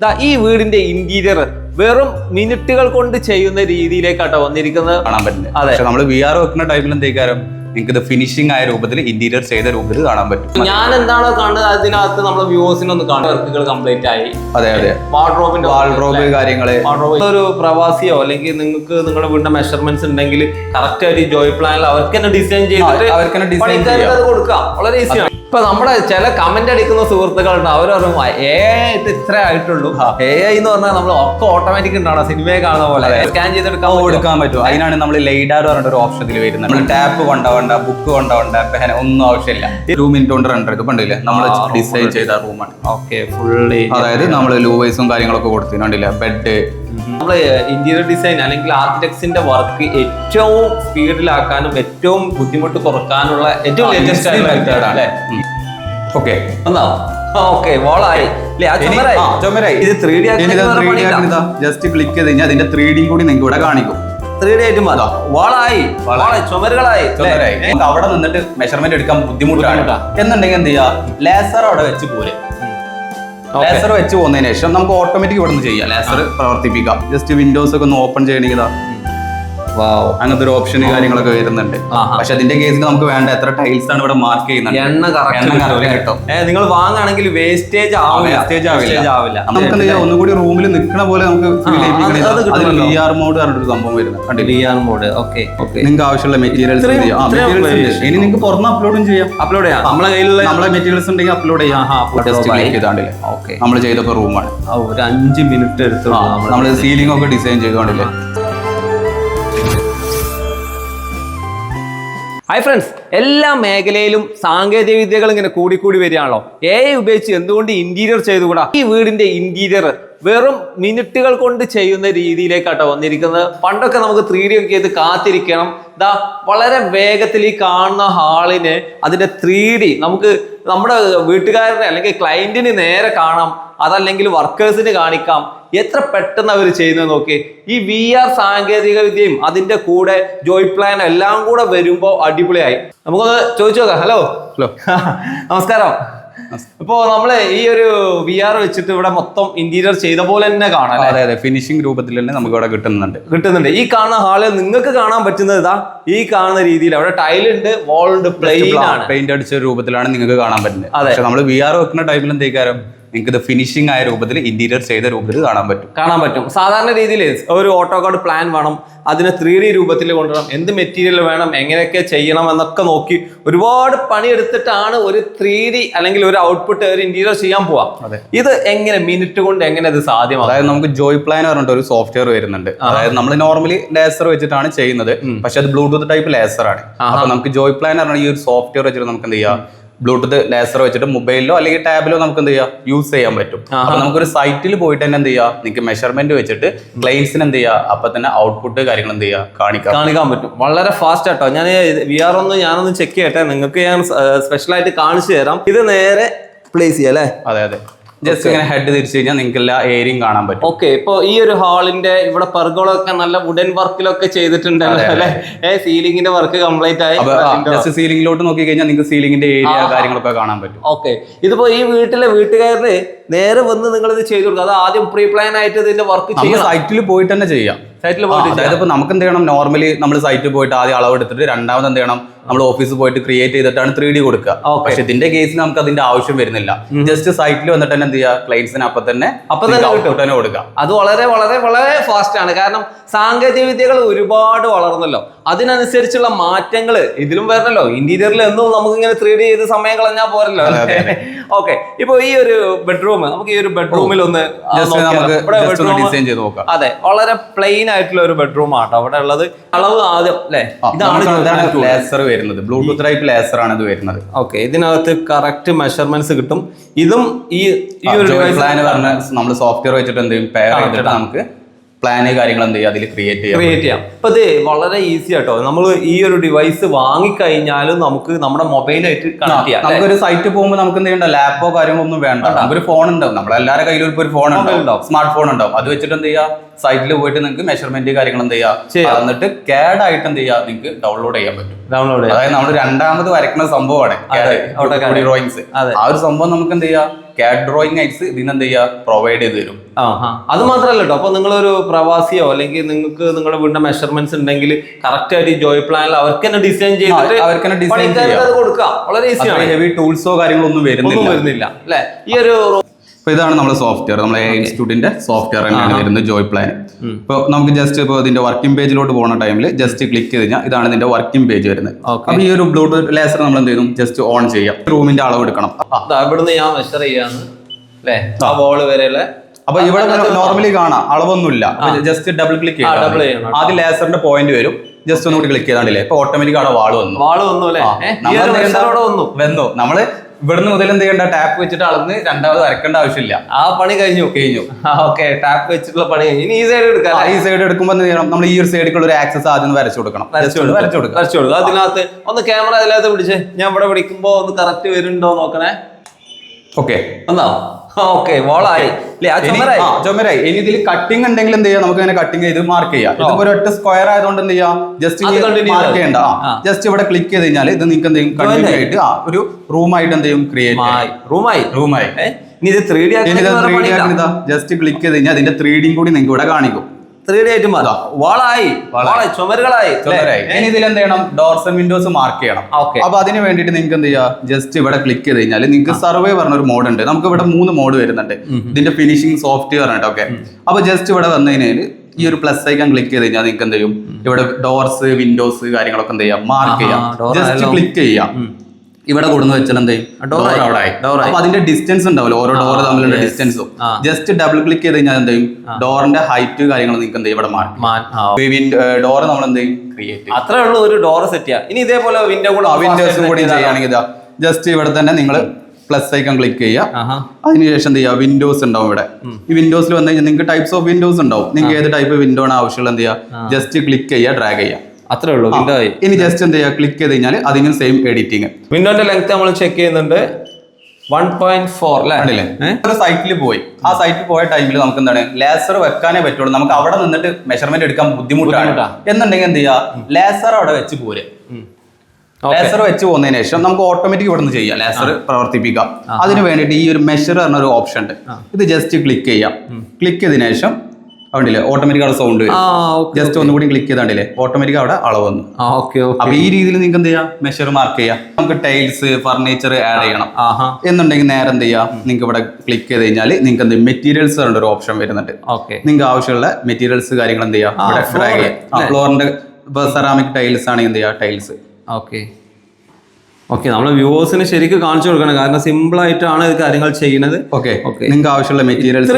ദാ ഈ വീടിന്റെ ഇന്റീരിയർ വെറും മിനിറ്റുകൾ കൊണ്ട് ചെയ്യുന്ന രീതിയിലേക്കാട്ടോ വന്നിരിക്കുന്നത്. കാണാൻ പറ്റില്ല. അതെ. നമ്മൾ വി ആർ വെക്കുന്ന ടൈമിൽ എന്തേക്കാരം നിങ്ങൾക്ക് ഇത് ഫിനിഷിംഗ് ആയ രൂപത്തിൽ ഇന്റീരിയർ ചെയ്ത രൂപത്തിൽ കാണാൻ പറ്റും. ഞാൻ എന്താണോ കാണുന്നത് അതിനകത്ത് നമ്മൾ വ്യൂവേഴ്സിന് ഒന്ന് കാണാൻ വർക്കുകൾ കംപ്ലീറ്റ് ആയി. അതെ അതെ. വാർഡ്രോബിന്റെ വാർഡ്രോബ് കാര്യങ്ങൾ ഒരു പ്രവാസിയോ അല്ലെങ്കിൽ നിങ്ങൾക്ക് നിങ്ങളുടെ വീടിന്റെ മെഷർമെന്റ്സ് ഉണ്ടെങ്കിൽ കറക്റ്റ് ആയിട്ട് ജോയ് പ്ലാനിൽ അവർക്ക് തന്നെ ഡിസൈൻ ചെയ്തിട്ട് അവർക്ക് തന്നെ ഡിസൈൻ അത് കൊടുക്കാം. വളരെ ഈസിയാണ് ഇപ്പൊ നമ്മുടെ ചില കമന്റ് അടിക്കുന്ന സുഹൃത്തുക്കളുണ്ട്. അവർ പറയും ഏ ഇത് ഇത്ര ആയിട്ടുള്ളൂ. എ ഐ എന്ന് പറഞ്ഞാൽ നമ്മൾ ഒക്കെ ഓട്ടോമാറ്റിക് ഉണ്ടാവണം. സിനിമയെ കാണുന്ന പോലെ. സ്കാൻ ചെയ്തെടുക്കാൻ കൊടുക്കാൻ പറ്റും. അതിനാണ് നമ്മൾ ലൈഡാർ പറഞ്ഞിട്ട് ഒരു ഓപ്ഷൻ ഇതിൽ വരുന്നത്. നമ്മൾ ടാപ്പ് കൊണ്ടുപോകണ്ട ബുക്ക് കൊണ്ടാവണ്ട പേന ഒന്നും ആവശ്യമില്ല. റൂം മിനിറ്റ് കൊണ്ട് റണ്ടർ ഇത് പണ്ടില്ലേ നമ്മൾ ഡിസൈൻ ചെയ്ത റൂമാണ് ഓക്കെ ഫുള്ളി അതായത് നമ്മൾ ലൂവൈസും കാര്യങ്ങളൊക്കെ കൊടുത്തിട്ടുണ്ടല്ലേ ബെഡ് നമ്മൾ ഇന്റീരിയർ ഡിസൈൻ അല്ലെങ്കിൽ ആർക്കിടെക്സിന്റെ വർക്ക് ഏറ്റവും സ്പീഡിലാക്കാനും ഏറ്റവും ബുദ്ധിമുട്ട് കുറക്കാനുള്ള ഏറ്റവും ലേറ്റസ്റ്റ് ആയിട്ടുള്ള ഓക്കെ എന്നാ ഓക്കെ വോളായി ഇത് ത്രീ ഡി ജസ്റ്റ് ക്ലിക്ക് ചെയ്ത് കഴിഞ്ഞാൽ അതിന്റെ ത്രീ ഡി കൂടി നിങ്ങൾക്ക് ഇവിടെ കാണിക്കും. ത്രീ ഡി ആയിട്ട് മാറാം വാളായി വാളായി ചുമരുകളായി? ചുമരായി. നമുക്ക് അവിടെ നിന്നിട്ട് മെഷർമെന്റ് എടുക്കാൻ ബുദ്ധിമുട്ടാണ് ബുദ്ധിമുട്ടാ. എന്നുണ്ടെങ്കിൽ എന്ത് ചെയ്യാ ലേസർ അവിടെ വെച്ച് പോരെ Okay. ലേസർ വെച്ച് പോകുന്നതിന് ശേഷം നമുക്ക് ഓട്ടോമാറ്റിക് ഇവിടെ നിന്ന് ചെയ്യാം ലേസർ പ്രവർത്തിപ്പിക്കാം ജസ്റ്റ് വിൻഡോസ് ഒക്കെ ഒന്ന് ഓപ്പൺ ചെയ്യണമെങ്കിൽ. അങ്ങനത്തെ ഒരു ഓപ്ഷൻ കാര്യങ്ങളൊക്കെ വരുന്നുണ്ട്. പക്ഷെ അതിന്റെ കേസിൽ നമുക്ക് വേണ്ട. എത്ര ടൈൽസ് ആണ് ഇവിടെ മാർക്ക് ചെയ്യുന്നത് എണ്ണ കറക്റ്റ് കിട്ടും. നിങ്ങൾ വാങ്ങുകയാണെങ്കിൽ വേസ്റ്റേജ് ആവില്ല. Wastage ആവില്ല. നമുക്ക് ഒന്നുകൂടി റൂമിൽ നിൽക്കണ പോലെ നമുക്ക്. വി ആർ മോഡ് പറഞ്ഞിട്ട് സംഭവം വരുന്നത് കണ്ടില്ലേ? ആർ മോഡ് ഓക്കെ നിങ്ങൾക്ക് ആവശ്യമുള്ള മെറ്റീരിയൽസ്. ഇനി നിങ്ങൾക്ക് പുറത്ത് അപ്ലോഡും ചെയ്യാം. അപ്ലോഡ് ചെയ്യാം. നമ്മളെ കയ്യിലുള്ള നമ്മളെ മെറ്റീരിയൽസ് ഉണ്ടെങ്കിൽ അപ്ലോഡ് ചെയ്യാം. ചെയ്താണ്ടില്ലേ? ഓക്കെ നമ്മൾ ചെയ്തപ്പോ റൂമാണ് ഒരു അഞ്ച് മിനിറ്റ് എടുത്തു നമ്മൾ സീലിംഗ് ഒക്കെ ഡിസൈൻ ചെയ്തോണ്ടില്ലേ? ഹായ് ഫ്രണ്ട്സ് എല്ലാ മേഖലയിലും സാങ്കേതിക വിദ്യകൾ ഇങ്ങനെ കൂടിക്കൂടി വരികയാണല്ലോ. എ ഉപയോഗിച്ച് എന്തുകൊണ്ട് ഇന്റീരിയർ ചെയ്തുകൂടാ? ഈ വീടിന്റെ ഇന്റീരിയർ വെറും മിനിറ്റുകൾ കൊണ്ട് ചെയ്യുന്ന രീതിയിലേക്കാട്ടോ വന്നിരിക്കുന്നത്. പണ്ടൊക്കെ നമുക്ക് ത്രീ ഡി ഒക്കെ ചെയ്ത് കാത്തിരിക്കണം. ദാ വളരെ വേഗത്തിൽ ഈ കാണുന്ന ഹാളിന് അതിന്റെ ത്രീ ഡി നമുക്ക് നമ്മുടെ വീട്ടുകാരനെ അല്ലെങ്കിൽ ക്ലയന്റിന് നേരെ കാണാം. അതല്ലെങ്കിൽ വർക്കേഴ്സിന് കാണിക്കാം. എത്ര പെട്ടെന്ന് അവർ ചെയ്യുന്നത് നോക്കി. ഈ വി ആർ സാങ്കേതിക വിദ്യയും അതിന്റെ കൂടെ ജോയ് പ്ലാൻ എല്ലാം കൂടെ വരുമ്പോൾ അടിപൊളിയായി. നമുക്കൊന്ന് ചോദിച്ചു നോക്കാം. ഹലോ ഹലോ നമസ്കാരം. ഇപ്പോ നമ്മൾ ഈ ഒരു വി ആർ വെച്ചിട്ട് ഇവിടെ മൊത്തം ഇന്റീരിയർ ചെയ്ത പോലെ തന്നെ കാണാം അതെ അതെ. ഫിനിഷിംഗ് രൂപത്തിൽ തന്നെ നമുക്ക് ഇവിടെ കിട്ടുന്നുണ്ട്. കിട്ടുന്നുണ്ട്. ഈ കാണുന്ന ഹാളിൽ നിങ്ങൾക്ക് കാണാൻ പറ്റുന്നത് ഇതാ ഈ കാണുന്ന രീതിയിൽ. അവിടെ ടൈലുണ്ട് വാളുണ്ട് പ്ലെയിൻ ആണ്. പെയിന്റ് അടിച്ച രൂപത്തിലാണ് നിങ്ങൾക്ക് കാണാൻ പറ്റുന്നത്. അതെ. പക്ഷെ നമ്മൾ വി ആർ വെക്കുന്ന ടൈമിൽ എന്തേക്കാരം നിങ്ങൾക്ക് ഇത് ഫിനിഷിംഗ് ആയ രൂപത്തിൽ ഇന്റീരിയർ ചെയ്ത രൂപത്തിൽ കാണാൻ പറ്റും. കാണാൻ പറ്റും. സാധാരണ രീതിയിൽ ഒരു ഓട്ടോ കാർഡ് പ്ലാൻ വേണം. അതിനെ ത്രീ ഡി രൂപത്തിൽ കൊണ്ടുവരണം. എന്ത് മെറ്റീരിയൽ വേണം എങ്ങനെയൊക്കെ ചെയ്യണം എന്നൊക്കെ നോക്കി ഒരുപാട് പണിയെടുത്തിട്ടാണ് ഒരു ത്രീ ഡി അല്ലെങ്കിൽ ഒരു ഔട്ട്പുട്ട് ഒരു ഇന്റീരിയർ ചെയ്യാൻ പോവാം. ഇത് എങ്ങനെ മിനിറ്റ് കൊണ്ട് എങ്ങനെ ഇത് സാധ്യമാണ് അതായത് നമുക്ക് ജോയ് പ്ലാൻ പറഞ്ഞിട്ട് ഒരു സോഫ്റ്റ്വെയർ വരുന്നുണ്ട്. അതായത് നമ്മൾ നോർമലി ലേസർ വെച്ചിട്ടാണ് ചെയ്യുന്നത്. പക്ഷെ അത് ബ്ലൂടൂത്ത് ടൈപ്പ് ലേസർ ആണ്. അപ്പൊ നമുക്ക് ജോയ് പ്ലാൻ പറഞ്ഞ ഈ ഒരു സോഫ്റ്റ്വെയർ വെച്ചിട്ട് നമുക്ക് എന്ത് ചെയ്യാം? ബ്ലൂടൂത്ത് ലേസർ വെച്ചിട്ട് മൊബൈലിലോ അല്ലെങ്കിൽ ടാബിലോ നമുക്ക് എന്ത് ചെയ്യാം? യൂസ് ചെയ്യാൻ പറ്റും. അപ്പൊ നമുക്കൊരു സൈറ്റിൽ പോയിട്ട് തന്നെ എന്ത് ചെയ്യാം? നിങ്ങൾക്ക് മെഷർമെന്റ് വെച്ചിട്ട് ക്ലൈൻസിന് എന്ത് ചെയ്യാം? അപ്പൊ തന്നെ ഔട്ട്പുട്ട് കാര്യങ്ങൾ എന്ത് ചെയ്യാം? കാണിക്കാം. കാണിക്കാൻ പറ്റും. വളരെ ഫാസ്റ്റ് ആട്ടോ. ഞാൻ വി ആർ ഒന്ന് ഞാനൊന്ന് ചെക്ക് ചെയ്യട്ടെ. നിങ്ങൾക്ക് ഞാൻ സ്പെഷ്യലായിട്ട് കാണിച്ചു തരാം. ഇത് നേരെ പ്ലേസ് ചെയ്യാം അല്ലേ? അതെ അതെ. ജസ്റ്റ് ഇങ്ങനെ ഹെഡ് തിരിച്ചു കഴിഞ്ഞാൽ നിങ്ങൾക്ക് എല്ലാ ഏരിയയും കാണാൻ പറ്റും. ഓക്കെ ഇപ്പൊ ഈ ഒരു ഹാളിന്റെ ഇവിടെ പെർഗോളൊക്കെ നല്ല വുഡൻ വർക്കിലൊക്കെ ചെയ്തിട്ടുണ്ട് അല്ലേ? സീലിംഗിന്റെ വർക്ക് കംപ്ലീറ്റ് ആയി. ജസ്റ്റ് സീലിംഗിലോട്ട് നോക്കി കഴിഞ്ഞാൽ നിങ്ങൾക്ക് സീലിംഗിന്റെ ഏരിയ കാര്യങ്ങളൊക്കെ കാണാൻ പറ്റും. ഓക്കെ ഇതിപ്പോ ഈ വീട്ടിലെ വീട്ടുകാരന് നേരെ വന്ന് നിങ്ങൾ ഇത് ചെയ്തു കൊടുക്കുക അത് ആദ്യം പ്രീ പ്ലാൻ ആയിട്ട് ഇതിന്റെ വർക്ക് ചെയ്യാം ചെയ്യണം. സൈറ്റിൽ പോയിട്ട് തന്നെ ചെയ്യാം. സൈറ്റിൽ പോയിട്ട് അതായത് ഇപ്പൊ നമുക്ക് എന്ത് ചെയ്യണം? നോർമലി നമ്മൾ സൈറ്റിൽ പോയിട്ട് ആദ്യം അളവ് എടുത്തിട്ട് രണ്ടാമത് എന്ത് ചെയ്യണം? നമ്മൾ ഓഫീസിൽ പോയിട്ട് ക്രിയേറ്റ് ചെയ്തിട്ടാണ് ത്രീ ഡി കൊടുക്കുക. പക്ഷെ ഇതിന്റെ കേസിൽ നമുക്ക് അതിന്റെ ആവശ്യം വരുന്നില്ല. ജസ്റ്റ് സൈറ്റിൽ വന്നിട്ട് തന്നെ എന്ത് ചെയ്യുക? ക്ലയൻസിന് അപ്പൊ തന്നെ അപ്പൊ തന്നെ കൊടുക്കുക. അത് വളരെ വളരെ വളരെ ഫാസ്റ്റ് ആണ്. കാരണം സാങ്കേതിക വിദ്യകൾ ഒരുപാട് വളർന്നല്ലോ. അതിനനുസരിച്ചുള്ള മാറ്റങ്ങൾ ഇതിലും വരണല്ലോ. ഇന്റീരിയറിൽ എന്നും നമുക്ക് ഇങ്ങനെ ത്രീ ഡി ചെയ്ത് സമയം കളഞ്ഞാൽ പോരല്ലോ. ഓക്കെ ഇപ്പൊ ഈ ഒരു ബെഡ്റൂം നമുക്ക് ഈ ഒരു ബെഡ്റൂമിൽ ഒന്ന് ഡിസൈൻ ചെയ്ത് നോക്കാം. അതെ വളരെ പ്ലെയിൻ ആയിട്ടുള്ള ഒരു ബെഡ്റൂം ആട്ടോ. അവിടെ ഉള്ളത് അളവ് ആദ്യം അല്ലേ? ഇതാണ് ലേസർ വരുന്നത്. ബ്ലൂടൂത്ത് ടൈപ്പ് ലേസർ ആണ് ഇത് വരുന്നത്. ഓക്കെ ഇതിനകത്ത് കറക്റ്റ് മെഷർമെന്റ്സ് കിട്ടും. ഇതും ഈ ഈ ഒരു പറഞ്ഞ നമ്മൾ സോഫ്റ്റ്വെയർ വെച്ചിട്ട് എന്തെങ്കിലും പെയർ ചെയ്തിട്ട് നമുക്ക് പ്ലാന് കാര്യങ്ങൾ എന്ത് ചെയ്യാം അതിൽ ക്രിയേറ്റ് ചെയ്യാം. ക്രിയേറ്റ് ചെയ്യാം. അപ്പൊ ഇത് വളരെ ഈസി ആട്ടോ. നമ്മൾ ഈ ഒരു ഡിവൈസ് വാങ്ങിക്കഴിഞ്ഞാലും നമുക്ക് നമ്മുടെ മൊബൈലായിട്ട് കണക്ട് ചെയ്യാം നമുക്ക് നമുക്കൊരു സൈറ്റ് പോകുമ്പോൾ നമുക്ക് എന്ത് ചെയ്യണ്ട? ലാപ്പോ കാര്യമോ ഒന്നും വേണ്ട. നമുക്കൊരു ഫോൺ ഉണ്ടാവും. നമ്മളെല്ലാരുടെ കയ്യിലും ഇപ്പോൾ ഒരു ഫോൺ ഉണ്ടാവും. സ്മാർട്ട് ഫോൺ ഉണ്ടാവും. അത് വെച്ചിട്ട് എന്ത് ചെയ്യുക? സൈറ്റിൽ പോയിട്ട് നിങ്ങൾക്ക് മെഷർമെന്റ് കാര്യങ്ങൾ എന്ത് ചെയ്യാം. എന്നിട്ട് കാഡ് ആയിട്ട് എന്ത് ചെയ്യാം നിങ്ങൾക്ക് ഡൗൺലോഡ് ചെയ്യാൻ പറ്റും. ഡൗൺലോഡ് അതായത് നമ്മൾ രണ്ടാമത് വരയ്ക്കുന്ന സംഭവമാണ് അതെ. ഡ്രോയിങ്സ് ആ ഒരു സംഭവം നമുക്ക് എന്ത് ചെയ്യാം കാറ്റ് ഡ്രോയിങ് ഐറ്റ്സ് ഇതിന് എന്ത് ചെയ്യുക പ്രൊവൈഡ് ചെയ്ത് തരും. ആ അത് മാത്രല്ല കേട്ടോ അപ്പൊ നിങ്ങളൊരു പ്രവാസിയോ അല്ലെങ്കിൽ നിങ്ങൾക്ക് നിങ്ങളുടെ വീടിന്റെ മെഷർമെന്റ്സ് ഉണ്ടെങ്കിൽ കറക്റ്റ് ആയിട്ട് ജോയ് പ്ലാനിൽ അവർക്ക് തന്നെ ഡിസൈൻ ചെയ്തിട്ട് അവർക്ക് ഡിസൈൻ കൊടുക്കാം. വളരെ ഈസിയാണ് ഹെവി ടൂൾസോ കാര്യങ്ങളോ ഒന്നും ഒന്നും വരുന്നില്ല. വരുന്നില്ല. അല്ലെ? ഈ ഒരു അപ്പൊ ഇതാണ് നമ്മുടെ സോഫ്റ്റ്വെയർ നമ്മുടെ ഇൻസ്റ്റിറ്റ്യൂട്ടിന്റെ സോഫ്റ്റ്വെയർ തന്നെയാണ് വരുന്നത് ജോയ് പ്ലാൻ ഇപ്പൊ നമുക്ക് ജസ്റ്റ് ഇപ്പോൾ ഇതിന്റെ വർക്കിംഗ് പേജിലോട്ട് പോകുന്ന ടൈമിൽ ജസ്റ്റ് ക്ലിക്ക് ചെയ്ത് കഴിഞ്ഞാൽ ഇതാണ് ഇതിന്റെ വർക്കിംഗ് പേജ് വരുന്നത്. Okay. അപ്പൊ ഈ ഒരു ബ്ലൂടൂത്ത് ലേസർ നമ്മൾ എന്ത് ചെയ്യും? ജസ്റ്റ് ഓൺ ചെയ്യാം. റൂമിന്റെ അളവ് എടുക്കണം. അവിടുന്ന് ഇവിടുന്ന് ഞാൻ മെഷർ ചെയ്യാന്ന്. അല്ലെ ആ. വോൾ വരെയുള്ള അപ്പൊ ഇവിടെ നോർമലി കാണാം. അളവൊന്നുമില്ല. ജസ്റ്റ് ഡബിൾ ക്ലിക്ക് ചെയ്യണം. ആദ്യം ലേസറിന്റെ പോയിന്റ് വരും. ജസ്റ്റ് ഒന്നുകൂടി ക്ലിക്ക് ചെയ്താണ്ടില്ലേ? ഇപ്പൊ ഓട്ടോമാറ്റിക് അവിടെ വാൾ വന്നു. വാൾ വന്നു. വന്നു. നമ്മൾ ഇവിടുന്ന് മുതൽ എന്ത് ചെയ്യണ്ട? ടാപ്പ് വെച്ചിട്ട് അളന്ന് രണ്ടാമത് വരക്കേണ്ട ആവശ്യമില്ല. ആ പണി കഴിഞ്ഞു കഴിഞ്ഞു. ഓക്കെ ടാപ്പ് വെച്ചിട്ടുള്ള പണി കഴിഞ്ഞു ഇനി ഈ സൈഡ് എടുക്കാം ഈ സൈഡ് എടുക്കുമ്പോൾ എന്ത് ചെയ്യണം? നമ്മൾ ഈ ഒരു സൈഡിലുള്ള ഒരു ആക്സസ് ആദ്യം വരച്ചു കൊടുക്കണം. ഒന്ന് വരച്ചു കൊടുക്കാം. വരച്ചു കൊടുക്കും. അതിനകത്ത് ഒന്ന് ക്യാമറ അതിനകത്ത് പിടിച്ചേ. ഞാൻ ഇവിടെ പിടിക്കുമ്പോ ഒന്ന് കറക്റ്റ് വരുന്നുണ്ടോ നോക്കണേ. ഓക്കെ ഒന്നോ ഓക്കെ വോളായി. ഇല്ലേ ആ ചുമരായി. ചുമരായി. ഇനി ഇതിൽ കട്ടിംഗ് ഉണ്ടെങ്കിൽ എന്ത് ചെയ്യാം? നമുക്ക് ഇങ്ങനെ കട്ടിംഗ് ചെയ്ത് മാർക്ക് ചെയ്യാം. ഇതിപ്പോ ഒരു ഒറ്റ സ്ക്വയർ ആയതുകൊണ്ട് എന്ത് ചെയ്യാം? ജസ്റ്റ് മാർക്ക് ചെയ്യണ്ട. ജസ്റ്റ് ഇവിടെ ക്ലിക്ക് ചെയ്ത് കഴിഞ്ഞാൽ ഇത് നിങ്ങൾക്ക് എന്ത് ചെയ്യും? കണ്ടിന്യൂ ആയിട്ട് ആ ഒരു റൂം ആയിട്ട് എന്ത് ചെയ്യും? ക്രിയേറ്റ് മായി റൂമായി. റൂമായി? ഇനി ഇത് ത്രീ ഡി ജസ്റ്റ് ക്ലിക്ക് ചെയ്ത് കഴിഞ്ഞാൽ അതിന്റെ ത്രീ ഡിയും കൂടി നിങ്ങൾക്ക് ഇവിടെ കാണിക്കും. ത്രീ ഡി ആയിട്ട് മാറാം. വാളായി വാളായി. ചുമരുകളായി ഇനി ഇതിൽ എന്ത് ചെയ്യണം? ഡോർസ് ആൻഡ് വിൻഡോസ് മാർക്ക് ചെയ്യണം. അപ്പൊ അതിന് വേണ്ടിയിട്ട് നിങ്ങൾക്ക് എന്ത് ചെയ്യാം? ജസ്റ്റ് ഇവിടെ ക്ലിക്ക് ചെയ്ത് കഴിഞ്ഞാൽ നിങ്ങൾക്ക് സർവേ പറഞ്ഞ ഒരു മോഡ് ഉണ്ട്. നമുക്ക് ഇവിടെ മൂന്ന് മോഡ് വരുന്നുണ്ട്. ഇതിന്റെ ഫിനിഷിംഗ് സോഫ്റ്റ്വെയർ ആണ് ഓക്കെ. അപ്പൊ ജസ്റ്റ് ഇവിടെ വന്നു കഴിഞ്ഞാൽ ഈ ഒരു പ്ലസ് ഐക്കൺ ക്ലിക്ക് ചെയ്ത് കഴിഞ്ഞാൽ നിങ്ങൾക്ക് എന്ത് ചെയ്യും? ഇവിടെ ഡോർസ് വിൻഡോസ് കാര്യങ്ങളൊക്കെ എന്ത് ചെയ്യാം? മാർക്ക് ചെയ്യാം. ജസ്റ്റ്. ക്ലിക്ക് ചെയ്യാം. ഇവിടെ കൊടുന്ന് വെച്ചാൽ എന്ത് ഡോർ അപ്പൊ അതിന്റെ ഡിസ്റ്റൻസ് ഉണ്ടാവില്ല ഓരോ ഡോർ തമ്മിലുള്ള ഡിസ്റ്റൻസും ജസ്റ്റ് ഡബിൾ ക്ലിക്ക് ചെയ്ത് കഴിഞ്ഞാൽ എന്ത് ചെയ്യും? ഡോറിന്റെ ഹൈറ്റ് കാര്യങ്ങൾ നിങ്ങൾക്ക് എന്ത് ഇവിടെ മാറ്റും. ഡോർ നമ്മൾ എന്ത് ചെയ്യും? ക്രിയേറ്റ് അത്രേ ഉള്ളൂ ഒരു ഡോർ സെറ്റ് ചെയ്യാം. ഇനി ഇതേപോലെ വിൻഡോ കൂടെ വിൻഡോസ് കൂടി ചെയ്യുകയാണെങ്കിൽ ജസ്റ്റ് ഇവിടെ തന്നെ നിങ്ങൾ പ്ലസ് ഐക്കൺ ക്ലിക്ക് ചെയ്യുക. അതിനുശേഷം എന്ത് ചെയ്യുക? വിൻഡോസ് ഉണ്ടാവും ഇവിടെ. ഈ വിൻഡോസിൽ വന്നു കഴിഞ്ഞാൽ നിങ്ങൾക്ക് ടൈപ്സ് ഓഫ് വിൻഡോസ് ഉണ്ടാവും. നിങ്ങൾക്ക് ഏത് ടൈപ്പ് വിൻഡോ ആണ് ആവശ്യമുള്ള എന്ത് ചെയ്യുക? ജസ്റ്റ് ക്ലിക്ക് ചെയ്യുക ഡ്രാഗ് ചെയ്യുക. അത്രേ ഉള്ളൂ. വിൻഡോ ആയി ഇനി ജസ്റ്റ് എന്ത് ചെയ്യുക? ക്ലിക്ക് ചെയ്ത് കഴിഞ്ഞാൽ അതിങ്ങനെ സെയിം എഡിറ്റിംഗ് വിൻഡോന്റെ ലെങ്ത് നമ്മൾ ചെക്ക് ചെയ്യുന്നുണ്ട്. വൺ പോയിന്റ് ഫോർ അല്ലേ? കണ്ടില്ലേ ഒരു സൈറ്റിൽ പോയി. ആ സൈറ്റിൽ പോയ ടൈമിൽ നമുക്ക് എന്താണ്? ലേസർ വെക്കാനേ പറ്റുള്ളൂ. നമുക്ക് അവിടെ നിന്നിട്ട് മെഷർമെന്റ് എടുക്കാൻ ബുദ്ധിമുട്ടാണ്. ബുദ്ധിമുട്ടാ. എന്നുണ്ടെങ്കിൽ എന്ത് ചെയ്യുക? ലേസർ അവിടെ വെച്ച് പോരെ. ലേസർ വെച്ച് പോകുന്നതിന് ശേഷം നമുക്ക് ഓട്ടോമാറ്റിക് ഇവിടെ നിന്ന് ചെയ്യാം. ലേസർ പ്രവർത്തിപ്പിക്കാം. അതിന് വേണ്ടിയിട്ട് ഈ ഒരു മെഷർ പറഞ്ഞ ഒരു ഓപ്ഷൻ ഉണ്ട്. ഇത് ജസ്റ്റ് ക്ലിക്ക് ചെയ്യാം. ക്ലിക്ക് ചെയ്തതിനു ശേഷം അവിടെ ഓട്ടോമാറ്റിക് അവിടെ സൗണ്ട് ജസ്റ്റ് ഒന്നുകൂടി ക്ലിക്ക് ചെയ്താണ്ടില്ലേ ഓട്ടോമാറ്റിക് അവിടെ അളവ് വന്നു. അപ്പൊ ഈ രീതിയിൽ നിങ്ങൾക്ക് എന്ത് ചെയ്യാം? മെഷർ മാർക്ക് ചെയ്യാം. നമുക്ക് ടൈൽസ് ഫർണിച്ചർ ആഡ് ചെയ്യണം. ആഹാ. എന്നുണ്ടെങ്കിൽ നേരെ എന്ത് ചെയ്യാം? നിങ്ങൾക്ക് ഇവിടെ ക്ലിക്ക് ചെയ്ത് കഴിഞ്ഞാൽ നിങ്ങൾക്ക് എന്ത് മെറ്റീരിയൽസ് ഒരു ഓപ്ഷൻ വരുന്നുണ്ട്. നിങ്ങൾക്ക് ആവശ്യമുള്ള മെറ്റീരിയൽസ് കാര്യങ്ങൾ എന്ത് ചെയ്യാം? ഫ്ലോറിന്റെ സെറാമിക് ടൈൽസ് ആണ് എന്ത് ചെയ്യാം? ടൈൽസ് ഓക്കെ ഓക്കെ നമ്മൾ വ്യൂവേഴ്സിന് ശരിക്കും കാണിച്ചു കൊടുക്കണം. കാരണം സിമ്പിൾ ആയിട്ടാണ് ഇത് കാര്യങ്ങൾ ചെയ്യുന്നത്. ഓക്കെ. നിങ്ങൾക്ക് ആവശ്യമുള്ള മെറ്റീരിയൽസ്.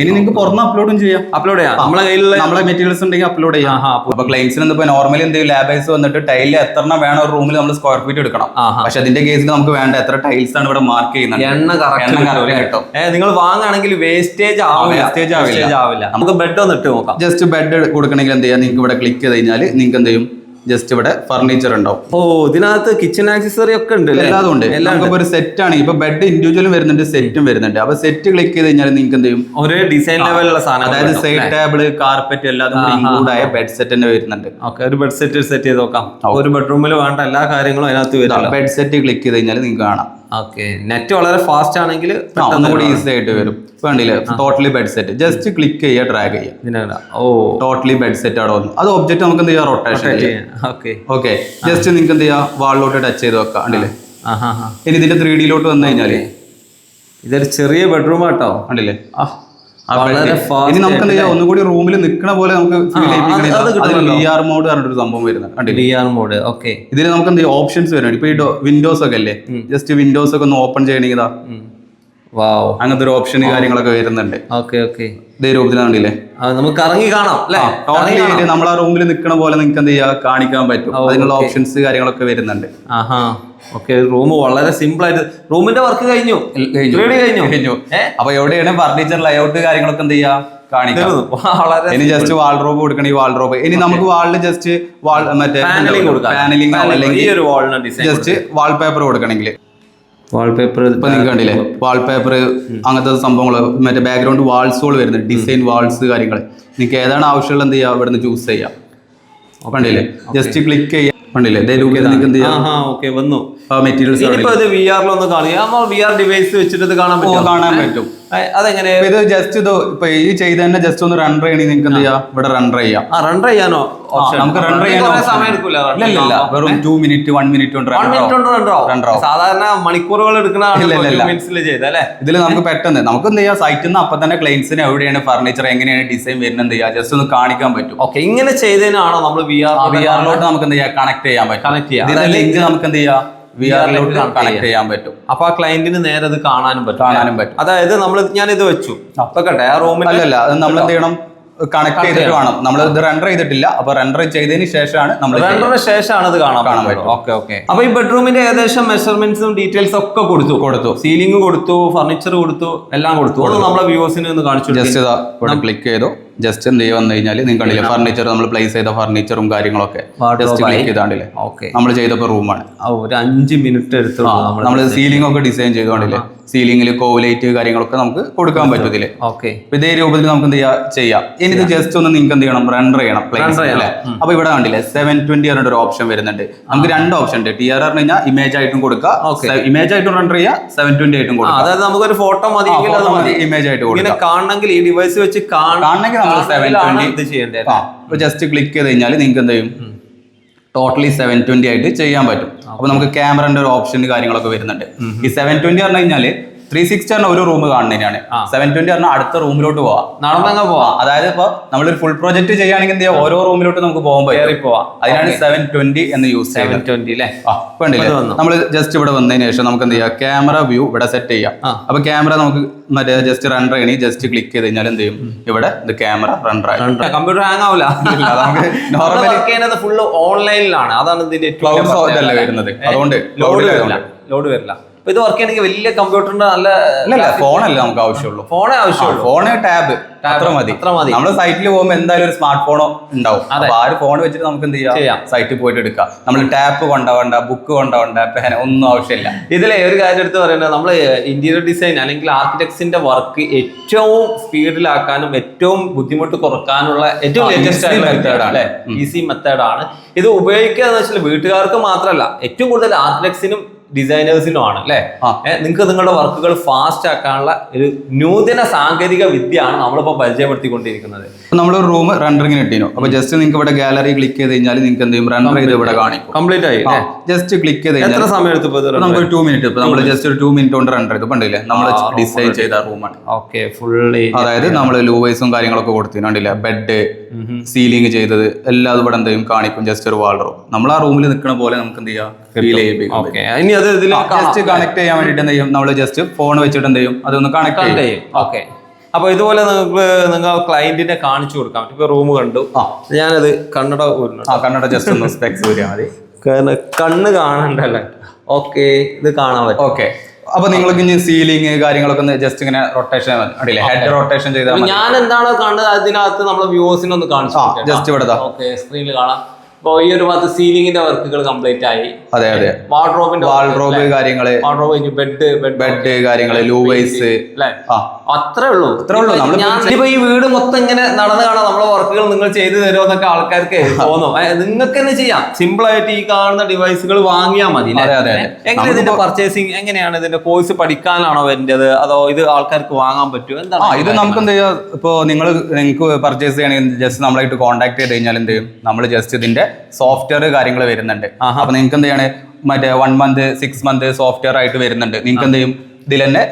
ഇനി നിങ്ങൾക്ക് പുറത്ത് അപ്ലോഡും ചെയ്യാം. അപ്ലോഡ് ചെയ്യാം. നമ്മളെ കയ്യിലുള്ള നമ്മളെ മെറ്റീരിയൽസ് ഉണ്ടെങ്കിൽ അപ്ലോഡ് ചെയ്യാം. ആഹാ, അപ്പൊ ക്ലൈൻസിന് ഇപ്പൊ നോർമലി എന്ത് ലാബേഴ്സ് വന്നിട്ട് ടൈലിൽ എത്ര വേണം ഒരു റൂമിൽ നമ്മൾ സ്ക്വയർ ഫീറ്റ് എടുക്കണം. പക്ഷെ അതിന്റെ കേസിൽ നമുക്ക് വേണ്ട. എത്ര ടൈൽസ് ആണ് ഇവിടെ മാർക്ക് ചെയ്യുന്നത്? എണ്ണ കറക്റ്റ് കിട്ടും നിങ്ങൾ വാങ്ങുകയാണെങ്കിൽ വേസ്റ്റേജ് ആവില്ല. ആവില്ല. നമുക്ക് ബെഡ് ഒന്ന് ഇട്ട് നോക്കാം. ജസ്റ്റ് ബെഡ് കൊടുക്കണമെങ്കിൽ എന്ത് ചെയ്യാം? നിങ്ങൾക്ക് ഇവിടെ ക്ലിക്ക് ചെയ്ത് കഴിഞ്ഞാൽ നിങ്ങൾക്ക് എന്ത് ചെയ്യും? ജസ്റ്റ് ഇവിടെ ഫർണിച്ചർ ഉണ്ടാവും. ഓ ഇതിനകത്ത് കിച്ചൺ ആക്സസറി ഒക്കെ ഉണ്ട് അല്ലേ? എല്ലാതും ഉണ്ട്. എല്ലാം ഉണ്ട്. നമുക്കിപ്പോ ഒരു സെറ്റ് ആണ്. ഇപ്പൊ ബെഡ് ഇൻഡിവിജ്വലും വരുന്നുണ്ട് സെറ്റും വരുന്നുണ്ട്. അപ്പൊ സെറ്റ് ക്ലിക്ക് ചെയ്ത് കഴിഞ്ഞാൽ നിങ്ങൾക്ക് എന്ത് ചെയ്യും? ഒരേ ഡിസൈൻ ലെവലുള്ള സാധനം അതായത് സൈഡ് ടേബിൾ കാർപ്പറ്റ് എല്ലാതും ഇൻക്ലൂഡ് ആയ ബെഡ് സെറ്റ് തന്നെ വരുന്നുണ്ട്. ഓക്കെ ഒരു ബെഡ് സെറ്റ് സെറ്റ് ചെയ്ത് നോക്കാം. ഒരു ബെഡ്റൂമിൽ വേണ്ട എല്ലാ കാര്യങ്ങളും അതിനകത്ത് വരും ബെഡ് സെറ്റ് ക്ലിക്ക് ചെയ്ത് കഴിഞ്ഞാൽ നിങ്ങൾക്ക് കാണാം. ഓക്കെ. നെറ്റ് വളരെ ഫാസ്റ്റ് ആണെങ്കിൽ പെട്ടെന്ന് കൂടി ഈസി ആയിട്ട് വരും. വേണ്ടില്ലേ totally bed set just click ചെയ്യുക ഡ്രാഗ് ചെയ്യുക. ഓ. ടോട്ടലി ബെഡ് സെറ്റ് അവിടെ വന്നു. അത് ഒബ്ജക്റ്റ് നമുക്ക് എന്ത് ചെയ്യാം? Rotation okay. ഓക്കെ ജസ്റ്റ് നിങ്ങൾക്ക് എന്ത് ചെയ്യാം? വാളിലോട്ട് ടച്ച് ചെയ്ത് വെക്കാം. ഉണ്ടല്ലേ ഇനി ഇതിന്റെ ത്രീ ഡിയിലോട്ട് വന്നു കഴിഞ്ഞാൽ. ഇതൊരു ചെറിയ ബെഡ്റൂം ആട്ടോ. ഉണ്ടല്ലേ ആ, വളരെ ഇനി ഫാസ്റ്റ് നമുക്ക് എന്താ ചെയ്യാം? ഒന്നുകൂടി റൂമിൽ നിൽക്കണ പോലെ നമുക്ക് ആർ മോഡ് പറഞ്ഞിട്ടൊരു സംഭവം വരുന്നത്. ആർ മോഡ് ഓക്കെ ഇതിൽ നമുക്ക് എന്താ ഓപ്ഷൻസ് വരുന്നുണ്ട്. ഇപ്പൊ ഈ വിൻഡോസ് ഒക്കെ അല്ലേ? ജസ്റ്റ് വിൻഡോസ് ഒക്കെ ഒന്ന് ഓപ്പൺ ചെയ്യണമെങ്കിൽ അങ്ങനത്തെ ഒരു ഓപ്ഷൻ കാര്യങ്ങളൊക്കെ വരുന്നുണ്ട്. ഓക്കെ ഓക്കെ ഇതേ രൂപത്തിലാണല്ലേ നമുക്ക് ഇറങ്ങി കാണാം ടോട്ടലി നമ്മൾ ആ റൂമിൽ നിൽക്കണ പോലെ നിങ്ങൾക്ക് എന്ത് ചെയ്യാം? കാണിക്കാൻ പറ്റും. അതിനുള്ള ഓപ്ഷൻസ് കാര്യങ്ങളൊക്കെ വരുന്നുണ്ട്. ആഹാ. ഓക്കെ റൂം വളരെ സിമ്പിൾ ആയിട്ട് റൂമിന്റെ വർക്ക് കഴിഞ്ഞു. കഴിഞ്ഞു. കഴിഞ്ഞു. അപ്പൊ എവിടെയാണ് ഫർണിച്ചർ ലേഔട്ട് കാര്യങ്ങളൊക്കെ എന്ത് ചെയ്യാ? കാണിക്കാം. തീർന്നു. വളരെ ഇനി ജസ്റ്റ് വാൾഡ്രോബ് ഈ വാൾഡ്രോബ് ഇനി നമുക്ക് വാളിൽ ജസ്റ്റ് വാൾ മറ്റേ പാനലിംഗ് അല്ലെങ്കിൽ ജസ്റ്റ് വാൾപേപ്പർ കൊടുക്കണമെങ്കിൽ. വാൾപേപ്പർ ഇപ്പൊ നിങ്ങൾക്ക് കണ്ടില്ലേ? വാൾപേപ്പർ അങ്ങനത്തെ സംഭവങ്ങൾ മറ്റേ ബാക്ക്ഗ്രൗണ്ട് വാൾസുകൾ വരുന്നുണ്ട് ഡിസൈൻ വാൾസ് കാര്യങ്ങൾ നിങ്ങൾക്ക് ഏതാണ് ആവശ്യമുള്ള എന്ത് ചെയ്യാം? ഇവിടെ നിന്ന് ചൂസ് ചെയ്യാം കണ്ടില്ലേ? ജസ്റ്റ് ക്ലിക്ക് ചെയ്യാം. കണ്ടില്ലേ? നിങ്ങൾക്ക് എന്ത് ചെയ്യാം? ഓക്കെ വന്നു മെറ്റീരിയൽസ് വി ആറിലൊന്ന് കാണുക വി ആർ ഡിവൈസ് വെച്ചിട്ട് ഇത് കാണാൻ പറ്റും കാണാൻ പറ്റും. അതെങ്ങനെ? ഇത് ജസ്റ്റ് ഇത് ഇപ്പൊ ഈ ചെയ്ത് തന്നെ ജസ്റ്റ് ഒന്ന് റൺ ചെയ്യണമെങ്കിൽ നിങ്ങൾക്ക് എന്ത് ചെയ്യാം? ഇവിടെ റൺ ചെയ്യാം. റണ്ടർ ചെയ്യാനോ? നമുക്ക് റൺ ചെയ്യാൻ വെറും ടു മിനിറ്റ് വൺ മിനിറ്റ് കൊണ്ട്. സാധാരണ മണിക്കൂറുകൾ എടുക്കുന്ന. ഇതിൽ നമുക്ക് പെട്ടെന്ന് നമുക്ക് എന്ത് ചെയ്യാം? സൈറ്റിൽ നിന്ന് അപ്പൊ തന്നെ ക്ലൈൻസിന് എവിടെയാണ് ഫർണിച്ചർ എങ്ങനെയാണ് ഡിസൈൻ വരുന്നത് എന്ത് ചെയ്യാം? ജസ്റ്റ് ഒന്ന് കാണിക്കാൻ പറ്റും. ഓക്കെ ഇങ്ങനെ ചെയ്തതിനാണോ നമ്മൾ വി ആർ വി ആറിലോട്ട് നമുക്ക് എന്ത് ചെയ്യാം? കണക്ട് ചെയ്യാൻ പറ്റും. കണക്ട് ചെയ്യാം. ലിങ്ക് നമുക്ക് എന്ത് ചെയ്യാം? വി ആറിലോട്ട് കണക്ട് ചെയ്യാൻ പറ്റും. അപ്പൊ ആ ക്ലയന്റിന് നേരെ അത് കാണാനും പറ്റും. കാണാനും പറ്റും. അതായത് നമ്മൾ ഞാൻ ഇത് വെച്ചു വെക്കട്ടെ ആ റൂമിൽ അല്ലല്ല അത് നമ്മൾ എന്ത് ചെയ്യണം? കണക്ട് ചെയ്തിട്ട് വേണം. നമ്മൾ ഇത് റെൻഡർ ചെയ്തിട്ടില്ല. അപ്പൊ റെൻഡർ ചെയ്തതിന് ശേഷമാണ് നമ്മൾ റെൻഡറിന് ശേഷമാണ് ഇത് കാണാൻ കാണാൻ പറ്റും. ഓക്കെ ഓക്കെ അപ്പൊ ഈ ബെഡ്റൂമിന്റെ ഏകദേശം മെഷർമെന്റ്സും ഡീറ്റെയിൽസ് ഒക്കെ കൊടുത്തു. കൊടുത്തു. സീലിംഗ് കൊടുത്തു ഫർണിച്ചർ കൊടുത്തു എല്ലാം കൊടുത്തു. ഒന്ന് നമ്മളെ വ്യൂവേഴ്സിന് ഒന്ന് കാണിച്ചു. ജസ്റ്റ് ക്ലിക്ക് ചെയ്തു. ജസ്റ്റ് എന്ത് ചെയ്യുക വന്നു കഴിഞ്ഞാൽ നിങ്ങൾ കണ്ടില്ലേ ഫർണിച്ചർ നമ്മൾ പ്ലേസ് ചെയ്ത ഫർണിച്ചറും കാര്യങ്ങളൊക്കെ ജസ്റ്റ് ആയി. ക്ലിക്ക് ചെയ്താണ്ടില്ലേ ഓക്കെ നമ്മൾ ചെയ്തപ്പോൾ റൂമാണ് ഒരു അഞ്ച് മിനിറ്റ് എടുത്തു നമ്മൾ സീലിംഗ് ഒക്കെ ഡിസൈൻ ചെയ്തോണ്ടില്ലേ സീലിംഗിൽ കോവലൈറ്റ് കാര്യങ്ങളൊക്കെ നമുക്ക് കൊടുക്കാൻ പറ്റത്തില്ലേ? ഓക്കെ ഇതേ രൂപത്തിൽ നമുക്ക് എന്ത് ചെയ്യാം ചെയ്യാം. ഇനി ഇത് ജസ്റ്റ് ഒന്ന് നിങ്ങൾക്ക് എന്ത് ചെയ്യണം? റെൻഡർ ചെയ്യണം പ്ലേസ് അല്ലേ? അപ്പൊ ഇവിടെ കണ്ടില്ലേ സെവൻ ട്വന്റി പറഞ്ഞ ഒരു ഓപ്ഷൻ വരുന്നുണ്ട്. നമുക്ക് രണ്ട് ഓപ്ഷൻ ഉണ്ട്. ടി ആർ പറഞ്ഞു കഴിഞ്ഞാൽ ഇമേജ് ആയിട്ടും. കൊടുക്കാം. ഇമേജ് ആയിട്ടും റെൻഡർ ചെയ്യാം സെവൻ ട്വന്റി ആയിട്ടും കൊടുക്കാം. അതായത് നമുക്ക് ഒരു ഫോട്ടോ മതി. ഇമേജ് ആയിട്ട് കൊടുക്കാം. കാണണമെങ്കിൽ ഈ ഡിവൈസ് വെച്ച് കാണണമെങ്കിൽ നമ്മൾ സെവൻ കാണണമെങ്കിലാണ് ട്വന്റി ഇത് ചെയ്യേണ്ടത് ജസ്റ്റ് ക്ലിക്ക് ചെയ്ത് കഴിഞ്ഞാൽ നിങ്ങൾക്ക് എന്ത് ചെയ്യും ടോട്ടലി സെവൻ ട്വന്റി ആയിട്ട് ചെയ്യാൻ പറ്റും. അപ്പൊ നമുക്ക് ക്യാമറന്റെ ഒരു ഓപ്ഷൻ കാര്യങ്ങളൊക്കെ വരുന്നുണ്ട്. ഈ സെവൻ ട്വന്റി പറഞ്ഞു കഴിഞ്ഞാൽ ത്രീ സിക്സ്റ്റി പറഞ്ഞ ഒരു റൂം കാണുന്നതിനാണ്. സെവൻ ട്വന്റി പറഞ്ഞാൽ അടുത്ത റൂമിലോട്ട് പോവാം. നടന്നങ്ങ് പോവാം? അതായത് ഇപ്പൊ നമ്മളൊരു ഫുൾ പ്രൊജക്ട് ചെയ്യുകയാണെങ്കിൽ എന്ത് ചെയ്യാം? ഓരോ റൂമിലോട്ട് നമുക്ക് പോകാൻ കയറി പോവാം അതിനാണ് സെവൻ ട്വന്റി എന്ന് യൂസ് സെവൻ ട്വന്റി അല്ലേ ആ, കണ്ടില്ലേ? നമ്മൾ ജസ്റ്റ് ഇവിടെ വന്നതിന് ശേഷം നമുക്ക് എന്ത് ചെയ്യാം? ക്യാമറ വ്യൂ ഇവിടെ സെറ്റ് ചെയ്യാം. അപ്പൊ ക്യാമറ നമുക്ക് മറ്റേ ജസ്റ്റ് റൺ ചെയ്യണി ജസ്റ്റ് ക്ലിക്ക് ചെയ്ത് കഴിഞ്ഞാൽ എന്ത് ചെയ്യും? ഇവിടെ ഇത് ക്യാമറ റൺ കമ്പ്യൂട്ടർ ഹാങ് ആവില്ല നമുക്ക് ഫുൾ ഓൺലൈനിലാണ് അതാണ് ഇതിന്റെ വരുന്നത്. അതുകൊണ്ട് ലോഡ് വരില്ല. ലോഡ് വരില്ല. അപ്പൊ ഇത് വർക്ക് ചെയ്യണമെങ്കിൽ വലിയ കമ്പ്യൂട്ടറിന്റെ നല്ല അല്ലല്ല ഫോണല്ലേ നമുക്ക് ആവശ്യമുള്ളൂ. ഫോണേ ആവശ്യമുള്ളൂ. ഫോണ് ടാബ് അത്ര മതി. അത്ര മതി. നമ്മുടെ സൈറ്റിൽ പോകുമ്പോൾ എന്തായാലും ഒരു സ്മാർട്ട് ഫോണോ ഉണ്ടാവും. അപ്പൊ ആ ഒരു ഫോൺ വെച്ചിട്ട് നമുക്ക് എന്ത് ചെയ്യാം. സൈറ്റിൽ പോയിട്ട് എടുക്കാം. നമ്മൾ ടാപ്പ് കൊണ്ടുപോകണ്ട ബുക്ക് കൊണ്ടുപോകണ്ട പേന ഒന്നും ആവശ്യമില്ല. ഇതിലെ ഒരു കാര്യം എടുത്ത് പറയുന്നത് നമ്മൾ ഇന്റീരിയർ ഡിസൈൻ അല്ലെങ്കിൽ ആർക്കിടെക്ട്സിന്റെ വർക്ക് ഏറ്റവും സ്പീഡിലാക്കാനും ഏറ്റവും ബുദ്ധിമുട്ട് കുറക്കാനുള്ള ഏറ്റവും ലേറ്റസ്റ്റ് ആയ ആയിട്ടുള്ള. അല്ലേ? ഈസി മെത്തേഡാണ് ഇത് ഉപയോഗിക്കുക എന്ന് വെച്ചാൽ വീട്ടുകാർക്ക് മാത്രമല്ല ഏറ്റവും കൂടുതൽ ആർക്കിടെക്ട്സിനും ഡിസൈനേഴ്സിനും ആണ് അല്ലേ നിങ്ങൾക്ക് നിങ്ങളുടെ വർക്കുകൾ ഫാസ്റ്റ് ആക്കാനുള്ള ഒരു നൂതന സാങ്കേതിക വിദ്യയാണ് നമ്മളിപ്പോൾ പരിചയപ്പെടുത്തിക്കൊണ്ടിരിക്കുന്നത്. നമ്മൾ റൂം റണ്ടറിങ്ങിന് ഇട്ടിനു. അപ്പൊ ജസ്റ്റ് നിങ്ങൾക്ക് ഇവിടെ ഗാലറി ക്ലിക്ക് ചെയ്ത് കഴിഞ്ഞാൽ നിങ്ങൾക്ക് എന്ത് ചെയ്യും? റണ്ടർ ചെയ്ത് ഇവിടെ കാണിക്കും. കംപ്ലീറ്റ് ആയി ജസ്റ്റ് ക്ലിക്ക് ചെയ്ത് എത്ര സമയം എടുത്ത് നമുക്ക് ടൂ മിനിറ്റ് ഇപ്പൊ നമ്മൾ ജസ്റ്റ് ഒരു ടൂ മിനിറ്റ് കൊണ്ട് റണ്ടർ ചെയ്തു. പണ്ടില്ലേ നമ്മൾ ഡിസൈൻ ചെയ്ത റൂമാണ് ഓക്കെ ഫുള്ളി അതായത് നമ്മൾ ലൂവേഴ്സും കാര്യങ്ങളൊക്കെ കൊടുത്തിട്ടുണ്ടല്ലേ ബെഡ് സീലിംഗ് ചെയ്തത് എല്ലാം ഇവിടെ എന്തെങ്കിലും കാണിക്കും ജസ്റ്റ് ഒരു വാൾ റൂം നമ്മൾ ആ റൂമിൽ നിൽക്കുന്ന പോലെ നമുക്ക് എന്ത് ചെയ്യാം? ഫീൽ ചെയ്യിപ്പിക്കാം. ഇനി അത് ഇതിൽ ജസ്റ്റ് കണക്ട് ചെയ്യാൻ വേണ്ടി എന്ത് ചെയ്യും? നമ്മൾ ജസ്റ്റ് ഫോൺ വെച്ചിട്ട് എന്ത് ചെയ്യും? അതൊന്ന് കണക്ട് ചെയ്യും. ഓക്കെ അപ്പൊ ഇതുപോലെ നിങ്ങൾക്ക് നിങ്ങൾ ക്ലയന്റിനെ കാണിച്ചു കൊടുക്കാം. ഇപ്പൊ റൂം കണ്ടു. ഞാനത് കണ്ണട കണ്ണട ജസ്റ്റ് ഒന്ന് സ്പെക്സ് മതി. കാരണം കണ്ണ് കാണണ്ടല്ലേ? ഓക്കെ ഇത് കാണാൻ പറ്റും. ഓക്കെ അപ്പൊ നിങ്ങൾക്ക് ഇനി സീലിംഗ് കാര്യങ്ങളൊക്കെ ഒന്ന് ജസ്റ്റ് ഇങ്ങനെ റൊട്ടേഷൻ അടിയില്ലേ ഹെഡ് റൊട്ടേഷൻ ചെയ്താൽ ഞാൻ എന്താണോ കാണുന്നത് അതിനകത്ത് നമ്മളെ വ്യൂവേഴ്സിനെ ഒന്ന് കാണിച്ചു ജസ്റ്റ് ഇവിടെ. സ്ക്രീനിൽ കാണാം. ഇപ്പൊ ഈ ഒരു ഭാഗത്ത് സീലിംഗിന്റെ വർക്കുകൾ കംപ്ലീറ്റ് ആയി. അതെ അതെ. വാർഡ്രോബിന്റെ വാർഡ്രോബ് കാര്യങ്ങൾ. വാർഡ്രോബ് കഴിഞ്ഞു ബെഡ് ബെഡ് കാര്യങ്ങൾ ലൂവൈസ് അത്രേ ഉള്ളൂ. അത്രേ ഉള്ളൂ. ഇപ്പൊ ഈ വീട് മൊത്തം ഇങ്ങനെ നടന്നു കാണാം നമ്മളെ വർക്കുകൾ നിങ്ങൾ ചെയ്തു തരുമോ എന്നൊക്കെ ആൾക്കാർക്ക് തോന്നും. നിങ്ങൾക്ക് തന്നെ ചെയ്യാം. സിമ്പിൾ ആയിട്ട് ഈ കാണുന്ന ഡിവൈസുകൾ വാങ്ങിയാൽ മതി എങ്ങനെ ഇതിന്റെ പർച്ചേസിങ് എങ്ങനെയാണ്? ഇതിന്റെ കോഴ്സ് പഠിക്കാനാണോ വേണ്ടത് അതോ ഇത് ആൾക്കാർക്ക് വാങ്ങാൻ പറ്റുമോ? എന്താ എന്താണ് ഇത് നമുക്ക് എന്ത് ചെയ്യാം? ഇപ്പൊ നിങ്ങൾ നിങ്ങൾക്ക് പർച്ചേസ് ചെയ്യണമെങ്കിൽ ജസ്റ്റ് നമ്മളായിട്ട് കോൺടാക്ട് ചെയ്ത് കഴിഞ്ഞാൽ എന്ത് ചെയ്യും? നമ്മൾ ജസ്റ്റ് ഇതിന്റെ സോഫ്റ്റ്വെയർ കാര്യങ്ങൾ വരുന്നുണ്ട്. അപ്പൊ നിങ്ങൾക്ക് എന്ത് ചെയ്യണേ? മറ്റേ one month six month software ആയിട്ട് വരുന്നുണ്ട്. നിങ്ങൾക്ക് എന്ത് ചെയ്യും? ഇതിൽ തന്നെ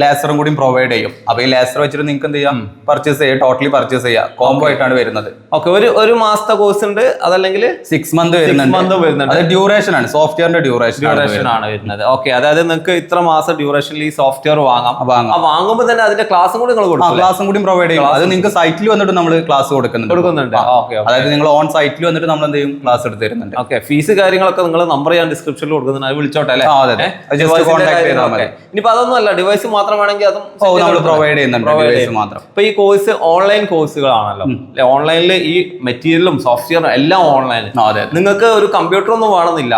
ലേസറും കൂടി പ്രൊവൈഡ് ചെയ്യും. അപ്പൊ ഈ ലേസർ വെച്ചിട്ട് നിങ്ങൾക്ക് എന്ത് ചെയ്യാം? പർച്ചേസ് ചെയ്യാം ടോട്ടലി പർച്ചേസ് ചെയ്യാം. കോംബോ ആയിട്ടാണ് വരുന്നത്. ഓക്കെ ഒരു ഒരു മാസത്തെ കോഴ്സ് ഉണ്ട്. അതല്ലെങ്കിൽ സിക്സ് മന്ത് വരുന്നുണ്ട്. അത് ഡ്യൂറേഷൻ ആണ്. സോഫ്റ്റ്വെയറിന്റെ ഡ്യൂറേഷൻ ഡ്യൂറേഷൻ ആണ് വരുന്നത്. ഓക്കെ അതായത് നിങ്ങൾക്ക് ഇത്ര മാസം ഡ്യൂറേഷനിൽ ഈ സോഫ്റ്റ്വെയർ വാങ്ങാം. വാങ്ങാം. വാങ്ങുമ്പോൾ തന്നെ അതിന്റെ ക്ലാസ്സും കൂടി നിങ്ങൾ കൊടുക്കും ക്ലാസ്സും കൂടി പ്രൊവൈഡ് ചെയ്യും. അത് നിങ്ങൾക്ക് സൈറ്റിൽ വന്നിട്ട് നമ്മൾ ക്ലാസ് കൊടുക്കുന്നുണ്ട്. കൊടുക്കുന്നുണ്ട്. അതായത് നിങ്ങൾ ഓൺ സൈറ്റിൽ വന്നിട്ട് നമ്മൾ എന്ത് ചെയ്യും? ക്ലാസ് എടുത്ത് തരുന്നുണ്ട്. ഓക്കെ ഫീസ് കാര്യങ്ങളൊക്കെ നിങ്ങൾ നമ്പർ ഞാൻ ഡിസ്ക്രിപ്ഷനിൽ കൊടുക്കുന്നുണ്ട്. അത് വിളിച്ചോട്ടെ അല്ലേ. ഇനിയിപ്പോ അതൊന്നും അല്ല ഡിവൈസ് മാത്രമാണെങ്കിൽ അതും നമ്മൾ പ്രൊവൈഡ് ചെയ്യുന്നുണ്ട്. ഡിവൈസ് മാത്രം. ഇപ്പൊ ഈ കോഴ്സ് ഓൺലൈൻ കോഴ്സുകളാണല്ലോ ഓൺലൈനിൽ ഈ മെറ്റീരിയലും സോഫ്റ്റ്വെയറും എല്ലാം ഓൺലൈൻ അതെ നിങ്ങൾക്ക് ഒരു കമ്പ്യൂട്ടർ ഒന്നും വേണമെന്നില്ല.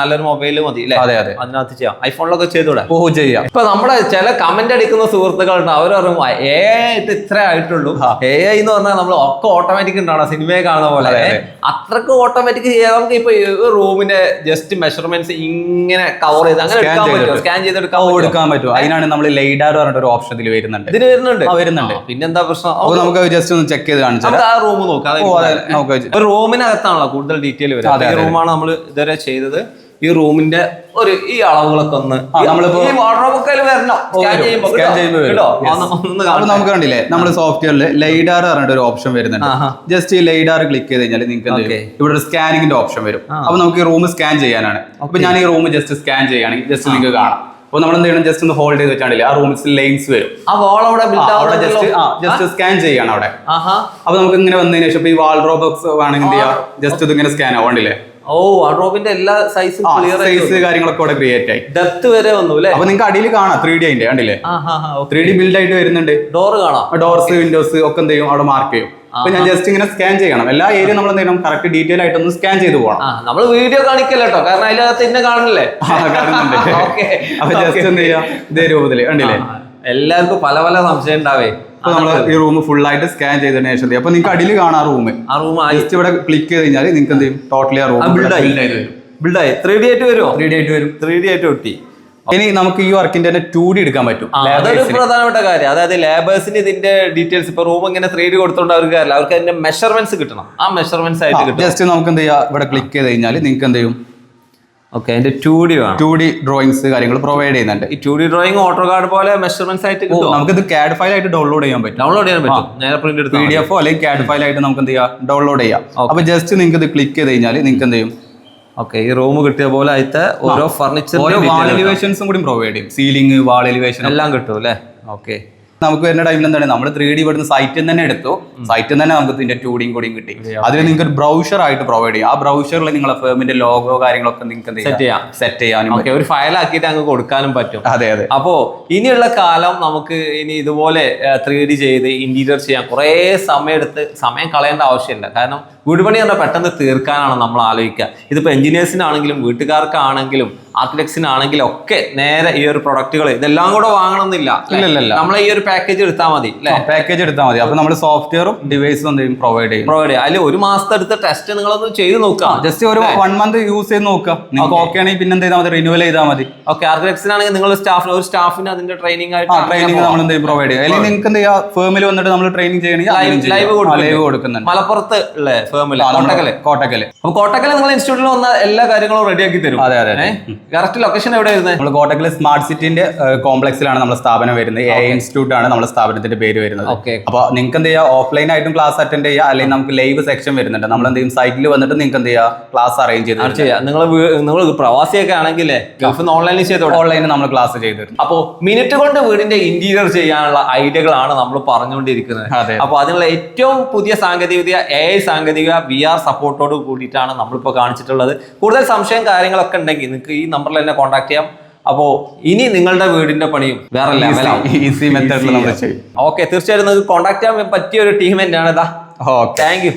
നല്ലൊരു മൊബൈൽ മതി അതെ അതെ. അതിനകത്ത് ചെയ്യാം. ഐഫോണിലൊക്കെ ചെയ്തൂടെ ഓ ചെയ്യാം. ഇപ്പൊ നമ്മുടെ ചില കമന്റ് അടിക്കുന്ന സുഹൃത്തുക്കളുണ്ട്. അവർ പറയും എ ഇത് ഇത്ര ആയിട്ടുള്ളൂ. എ ഐ എന്ന് പറഞ്ഞാൽ നമ്മൾ ഒക്കെ ഓട്ടോമാറ്റിക് ഉണ്ടാവണം. സിനിമയെ കാണുന്ന പോലെ. അതെ, അതെ. അത്രയ്ക്ക് ഓട്ടോമാറ്റിക് ചെയ്യാൻ നമുക്ക് ഇപ്പൊ റൂമിന്റെ ജസ്റ്റ് മെഷർമെന്റ്സ് ഇങ്ങനെ കവർ ചെയ്ത് അങ്ങനെ എടുക്കാൻ പറ്റും. സ്കാൻ ചെയ്തെടുക്കാൻ ഓ എടുക്കാൻ പറ്റും അതിനാണ് നമ്മൾ ലൈഡാർ പറഞ്ഞിട്ട് ഒരു ഓപ്ഷൻ ഇതിൽ വരുന്നുണ്ട്. ഇതിൽ വരുന്നുണ്ട്. വരുന്നുണ്ട്. പിന്നെ പിന്നെന്താ പ്രശ്നം? നമുക്ക് ജസ്റ്റ് ഒന്ന് ചെക്ക് ചെയ്ത് കാണിച്ചാൽ ആ റൂം നോക്കാം. റൂമിനകത്താണല്ലോ കൂടുതൽ ഡീറ്റെയിൽ വരുന്നത് റൂമാണ് നമ്മൾ ഇതുവരെ ചെയ്തത്. ഈ റൂമിന്റെ ഒരു ഈ അളവുകളൊക്കെ ഒന്ന് നമ്മളിപ്പോ- നമുക്ക് കണ്ടില്ലേ നമ്മൾ സോഫ്റ്റ്വെയറിൽ ലൈഡാർ പറഞ്ഞിട്ട് ഒരു ഓപ്ഷൻ വരുന്നുണ്ട്. ജസ്റ്റ് ഈ ലൈഡാർ ക്ലിക്ക് ചെയ്ത് കഴിഞ്ഞാൽ നിങ്ങൾക്ക് ഇവിടെ ഒരു സ്കാനിങ്ങിന്റെ ഓപ്ഷൻ വരും. അപ്പൊ നമുക്ക് ഈ റൂം സ്കാൻ ചെയ്യാനാണ്. അപ്പൊ ഞാൻ ഈ റൂം ജസ്റ്റ് സ്കാൻ ചെയ്യുകയാണെങ്കിൽ ജസ്റ്റ് നിങ്ങൾക്ക് കാണാം. അപ്പൊ നമ്മൾ എന്ത് ചെയ്യണം? ജസ്റ്റ് ഒന്ന് ഹോൾഡ് ചെയ്ത് വെച്ചാണ് ആ റൂമിൽ ലൈൻസ് വരും. ആ വാൾ അവിടെ അവിടെ ജസ്റ്റ് ആ ജസ്റ്റ് സ്കാൻ ചെയ്യാണ് അവിടെ. അപ്പൊ നമുക്ക് ഇങ്ങനെ വന്നതിന് ശേഷം ഈ ഈ വാൾഡ്രോ ബോക്സ് വേണമെങ്കിൽ എന്ത് ചെയ്യാം? ജസ്റ്റ് ഇത് ഇങ്ങനെ സ്കാൻ ആവണ്ടില്ലേ? ഓ വാർഡ്രോബിന്റെ എല്ലാ സൈസും സൈസ് കാര്യങ്ങളൊക്കെ അവിടെ ക്രിയേറ്റ് ആയി. ഡെപ്ത് വരെ വന്നു അല്ലേ? അപ്പൊ നിങ്ങൾക്ക് അടിയിൽ കാണാം. ത്രീ ഡി അതിന്റെ കണ്ടില്ലേ? ത്രീ ഡി ബിൽഡ് ആയിട്ട് വരുന്നുണ്ട്. ഡോർ കാണാം. ഡോർസ് വിൻഡോസ് ഒക്കെ എന്ത് ചെയ്യും? അവിടെ മാർക്ക് ചെയ്യും. അപ്പൊ ഞാൻ ജസ്റ്റ് ഇങ്ങനെ സ്കാൻ ചെയ്യണം. എല്ലാ ഏരിയ നമ്മൾ എന്തെങ്കിലും ചെയ്യണം? കറക്റ്റ് ഡീറ്റെയിൽ ആയിട്ട് ഒന്ന് സ്കാൻ ചെയ്ത് പോകണം. ആ നമ്മൾ വീഡിയോ കാണിക്കല്ലോ കേട്ടോ കാരണം അതിനകത്ത് ഇന്നെ കാണില്ലേ ആ, അപ്പൊ ജസ്റ്റ് എന്ത് ചെയ്യാം? ഇതേ രൂപത്തിൽ കണ്ടില്ലേ? എല്ലാവർക്കും പല പല സംശയം ഉണ്ടാവേ. അപ്പൊ നമ്മൾ ഈ റൂം ഫുൾ ആയിട്ട് സ്കാൻ ചെയ്തതിന് ശേഷം അപ്പൊ നിങ്ങൾക്ക് അടിയിൽ കാണാം റൂം ആ റൂം ജസ്റ്റ് ഇവിടെ ക്ലിക്ക് ചെയ്ത് കഴിഞ്ഞാൽ നിങ്ങൾക്ക് എന്ത് ചെയ്യും? ടോട്ടലി ആ റൂം ബിൽഡായി ബിൽഡായി ത്രീ ഡി ആയിട്ട് വരുമോ ത്രീ ഡി ആയിട്ട് വരും. ത്രീ ഡി ആയിട്ട് ഒട്ടി. ഇനി നമുക്ക് ഈ വർക്കിന്റെ തന്നെ ടു ഡി എടുക്കാൻ പറ്റും. അതൊരു പ്രധാനപ്പെട്ട കാര്യം. അതായത് ലേബേഴ്സിന് ഇതിന്റെ ഡീറ്റെയിൽസ് ഇപ്പൊ റൂം ഇങ്ങനെ ത്രീ ഡി കൊടുത്തോണ്ട് അവർക്ക് കാര്യമില്ല. അവർക്ക് അതിന്റെ മെഷർമെന്റ്സ് കിട്ടണം. ആ മെഷർമെന്റ്സ് ആയിട്ട് കിട്ടും ജസ്റ്റ് നമുക്ക് എന്ത് ചെയ്യാം? ഇവിടെ ക്ലിക്ക് ചെയ്ത് കഴിഞ്ഞാൽ നിങ്ങൾക്ക് എന്ത് ചെയ്യും? ഓക്കെ അതിന്റെ ടു ഡി വേണം. ടു ഡി ഡ്രോയിങ്സ് കാര്യങ്ങൾ പ്രൊവൈഡ് ചെയ്യുന്നുണ്ട്. ഈ two D drawing AutoCAD പോലെ മെഷർമെന്റ്സ് ആയിട്ട് കിട്ടും നമുക്ക് ഇത് കാഡ് ഫയൽ ആയിട്ട് ഡൗൺലോഡ് ചെയ്യാൻ പറ്റും. ഡൗൺലോഡ് ചെയ്യാൻ പറ്റും. നേരെ പ്രിന്റ് പി എടുത്ത് ഡി എഫോ അല്ലെങ്കിൽ കാഡ് ഫയൽ ആയിട്ട് നമുക്ക് എന്ത് ചെയ്യാം? ഡൗൺലോഡ് ചെയ്യാം. അപ്പൊ ജസ്റ്റ് നിങ്ങൾക്ക് ഇത് ക്ലിക്ക് ചെയ്ത് കഴിഞ്ഞാൽ നിങ്ങൾക്ക് എന്ത് ചെയ്യും? ഓക്കെ ഈ റൂം കിട്ടിയ പോലെ അതിത്തെ ഓരോ ഫർണിച്ചർ ഓരോ വാൾ എലിവേഷൻസും കൂടി പ്രൊവൈഡ് ചെയ്യും. സീലിംഗ് വാൾ എലിവേഷൻ എല്ലാം കിട്ടും അല്ലേ? ഓക്കെ. നമുക്ക് വരുന്ന ടൈമിൽ എന്താണ്? നമ്മൾ ത്രീ ഡി ഇവിടുന്ന് സൈറ്റിൽ തന്നെ എടുത്തു. സൈറ്റിൽ തന്നെ നമുക്ക് ഇതിന്റെ ടൂ ഡിയും കൂടിയും കിട്ടി. അതിൽ നിങ്ങൾക്ക് ഒരു ബ്രൗഷർ ആയിട്ട് പ്രൊവൈഡ് ചെയ്യും. ആ ബ്രൗഷറിൽ നിങ്ങളെ ഫേമിന്റെ ലോഗോ കാര്യങ്ങളൊക്കെ നിങ്ങൾക്ക് സെറ്റ് ചെയ്യാം? സെറ്റ് ചെയ്യാനും ഓക്കെ ഒരു ഫയൽ ആക്കിയിട്ട് അങ്ങ് കൊടുക്കാനും പറ്റും. അതെ അതെ. അപ്പോ ഇനിയുള്ള കാലം നമുക്ക് ഇനി ഇതുപോലെ ത്രീ ഡി ചെയ്ത് ഇന്റീരിയർ ചെയ്യാൻ കുറേ സമയം എടുത്ത് സമയം കളയേണ്ട ആവശ്യമില്ല. കാരണം വീട് പണി പറഞ്ഞാൽ പെട്ടെന്ന് തീർക്കാനാണ് നമ്മൾ ആലോചിക്കുക? ഇതിപ്പോൾ എഞ്ചിനീയേഴ്സിനാണെങ്കിലും വീട്ടുകാർക്കാണെങ്കിലും ആർക്കിടെക്ട്സിനാണെങ്കിലും ഒക്കെ നേരെ ഈ ഒരു പ്രൊഡക്റ്റുകൾ ഇതെല്ലാം കൂടെ വാങ്ങണമെന്നില്ല. നമ്മൾ ഈ ഒരു പാക്കേജ് എടുത്താൽ മതി പാക്കേജ് എടുത്താൽ മതി. അപ്പൊ നമ്മൾ സോഫ്റ്റ്വെയറും ഡിവൈസും എന്തെങ്കിലും പ്രൊവൈഡ് ചെയ്യും? പ്രൊവൈഡ് ചെയ്യാം. അതിൽ ഒരു മാസത്തെ അടുത്ത ടെസ്റ്റ് നിങ്ങളൊന്ന് ചെയ്ത് നോക്കാം ജസ്റ്റ് ഒരു വൺ മന്ത് യൂസ് ചെയ്ത് നോക്കുക. നിങ്ങൾക്ക് ഓക്കെ ആണെങ്കിൽ പിന്നെ എന്ത് ചെയ്താൽ മതി? റിന്യൂവൽ ചെയ്താൽ മതി. ഓക്കെ ആർക്കിടെക്ട്സിനാണെങ്കിൽ നിങ്ങൾ സ്റ്റാഫിന് ഒരു സ്റ്റാഫിന് അതിന്റെ ട്രെയിനിങ് ആയിട്ട് ട്രെയിനിങ് നമ്മൾ എന്തെങ്കിലും പ്രൊവൈഡ് ചെയ്യും? അല്ലെങ്കിൽ നിങ്ങൾക്ക് എന്ത് ഫേമിൽ വന്നിട്ട് നമ്മൾ ട്രെയിനിങ് ചെയ്യണമെങ്കിൽ ലൈവ് കൊടുക്കുന്നുണ്ട്. മലപ്പുറത്ത് ഉള്ള ഫേമിൽ കോട്ടക്കൽ. കോട്ടക്കൽ. അപ്പൊ കോട്ടക്കൽ നിങ്ങൾ ഇൻസ്റ്റിറ്റ്യൂട്ടിൽ വന്ന എല്ലാ കാര്യങ്ങളും റെഡിയാക്കി തരും. അതെ അതെ കറക്റ്റ് ലൊക്കേഷൻ എവിടെ വരുന്നത് നമ്മൾ കോട്ടക്കൽ സ്മാർട്ട് സിറ്റിന്റെ കോംപ്ലക്സിലാണ് നമ്മുടെ സ്ഥാപനം വരുന്നത്. എ ഇൻസ്റ്റിറ്റ്യൂട്ട് ആണ് നമ്മുടെ സ്ഥാപനത്തിന്റെ പേര് വരുന്നത്. അപ്പൊ നിങ്ങൾക്ക് എന്ത് ചെയ്യാം? ഓഫ്ലൈൻ ആയിട്ടും ക്ലാസ് അറ്റൻഡ് ചെയ്യാം. അല്ലെങ്കിൽ നമുക്ക് ലൈവ് സെക്ഷൻ വരുന്നുണ്ട്. നമ്മൾ എന്തെങ്കിലും ചെയ്യും സൈറ്റിൽ വന്നിട്ട് നിങ്ങൾക്ക് എന്ത് ചെയ്യാം? ക്ലാസ് അറേഞ്ച് ചെയ്ത് നിങ്ങൾ നിങ്ങൾ പ്രവാസിയൊക്കെ ആണെങ്കിൽ ഓൺലൈനിൽ ചെയ്തോ ഓൺലൈനിൽ നമ്മൾ ക്ലാസ് ചെയ്ത് അപ്പോൾ അപ്പോ മിനിറ്റ് കൊണ്ട് വീടിന്റെ ഇന്റീരിയർ ചെയ്യാനുള്ള ഐഡിയകളാണ് നമ്മൾ പറഞ്ഞുകൊണ്ടിരിക്കുന്നത്. അപ്പൊ അതിനുള്ള ഏറ്റവും പുതിയ സാങ്കേതികവിദ്യ എ ഐ സാങ്കേതിക വി ആർ സപ്പോർട്ടോട് കൂടിയിട്ടാണ് നമ്മളിപ്പോൾ കാണിച്ചിട്ടുള്ളത്. കൂടുതൽ സംശയം കാര്യങ്ങളൊക്കെ ഉണ്ടെങ്കിൽ നിങ്ങൾക്ക് ഈ നമ്പറിൽ തന്നെ കോൺടാക്ട് ചെയ്യാം. അപ്പോൾ ഇനി നിങ്ങളുടെ വീടിന്റെ പണിയും വേറെ ലെവലാവും ഈസി മെത്തേഡിൽ നമ്മൾ ചെയ്യും. ഓക്കെ തീർച്ചയായിട്ടും നിങ്ങൾക്ക് കോൺടാക്ട് ചെയ്യാൻ പറ്റിയ ഒരു ടീം തന്നെയാണ്. ഇതാ ഓക്കെ താങ്ക് യു